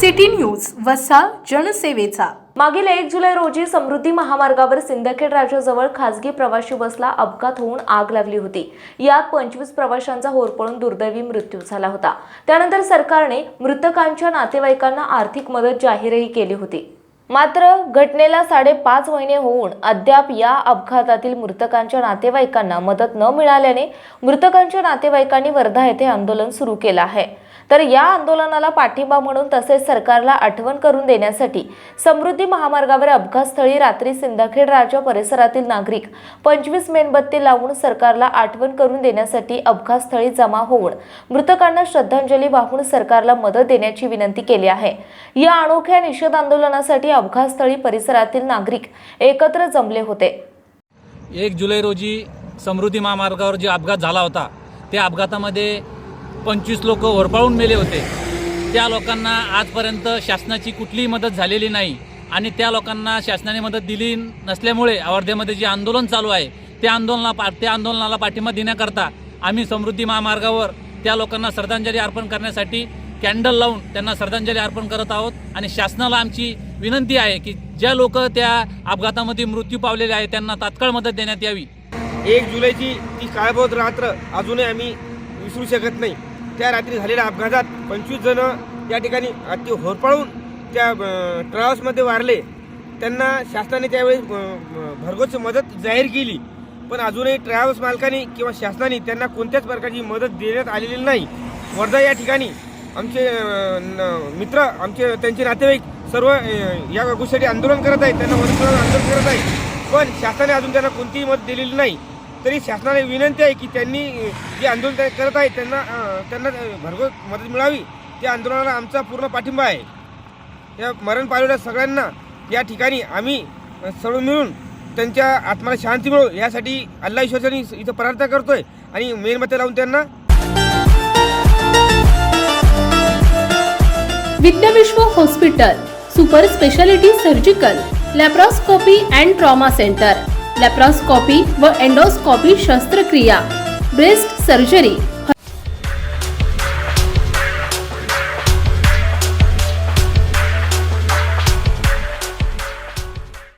City news वसा जनसेवेचा. मागील एक जुलै रोजी समृद्धी महामार्गावर सिंदखेड राजाजवळ खासगी प्रवासी बसला अपघात होऊन आग लागली होती. यात पंचवीस प्रवाशांचा होरपळून दुर्दैवी मृत्यू झाला होता. त्यानंतर सरकारने मृतकांच्या नातेवाईकांना आर्थिक मदत जाहीरही केली होती. मात्र घटनेला साडेपाच महिने होऊन अद्याप या अपघातातील मृतकांच्या नातेवाईकांना मदत न मिळाल्याने मृतकांच्या नातेवाईकांनी वर्धा येथे आंदोलन सुरू केलं आहे. तर या आंदोलनाला पाठिंबा म्हणून तसेच सरकारला आठवण करून देण्यासाठी समृद्धी महामार्गावर अपघातस्थळी रात्री सिंदखेड राजा परिसरातील नागरिक पंचवीस मेणबत्ती लावून सरकारला आठवण करून देण्यासाठी अपघातस्थळी जमा होऊन मृतकांना श्रद्धांजली वाहून सरकारला मदत देण्याची विनंती केली आहे. या अनोख्या निषेध आंदोलनासाठी अपघातस्थळी परिसरातील नागरिक एकत्र जमले होते. एक जुलै रोजी समृद्धी महामार्गावर जे अपघात झाला होता त्या अपघातामध्ये पंचवीस लोक होरपाळून मेले होते. त्या लोकांना आजपर्यंत शासनाची कुठलीही मदत झालेली नाही आणि त्या लोकांना शासनाने मदत दिली नसल्यामुळे अवर्ध्यामध्ये जे आंदोलन चालू आहे त्या आंदोलना पा त्या आंदोलनाला पाठिंबा देण्याकरता आम्ही समृद्धी महामार्गावर त्या लोकांना श्रद्धांजली अर्पण करण्यासाठी कॅन्डल लावून त्यांना श्रद्धांजली अर्पण करत आहोत आणि शासनाला आमची विनंती आहे की ज्या लोक त्या अपघातामध्ये मृत्यू पावलेले आहेत त्यांना तात्काळ मदत देण्यात यावी. एक जुलैची ती काळबोध रात्र अजूनही आम्ही विसरू शकत नाही. त्या रात्री झालेल्या अपघातात पंचवीस जण त्या ठिकाणी अति होरपळून त्या ट्रॅव्हल्समध्ये वारले. त्यांना शासनाने त्यावेळी भरघोस मदत जाहीर केली. पण अजूनही ट्रॅव्हल्स मालकांनी किंवा शासनाने त्यांना कोणत्याच प्रकारची मदत देण्यात आलेली नाही. वर्धा या ठिकाणी आमचे न- मित्र आमचे त्यांचे नातेवाईक सर्व या गोष्टीसाठी आंदोलन करत आहेत. त्यांना मदत आंदोलन करत आहेत. पण शासनाने अजून त्यांना कोणतीही मदत दिलेली नाही. तरी शासनाला विनंती आहे की त्यांनी जे आंदोलन करत आहेत त्यांना त्यांना भरघोस मदत मिळावी. त्या आंदोलनाला आमचा पूर्ण पाठिंबा आहे. या मरण पावलेल्या सगळ्यांना या ठिकाणी आम्ही अं, सर्व मिळून त्यांच्या आत्म्याला शांती मिळो यासाठी अल्ला ईश्वरांनी इथं प्रार्थना करतोय आणि मेणबत्त्या लावून त्यांना. Vidyavishwa hospital super speciality surgical laparoscopy and trauma centre. Laparoscopy व एंडोस्कॉपी शस्त्रक्रिया ब्रेस्ट सर्जरी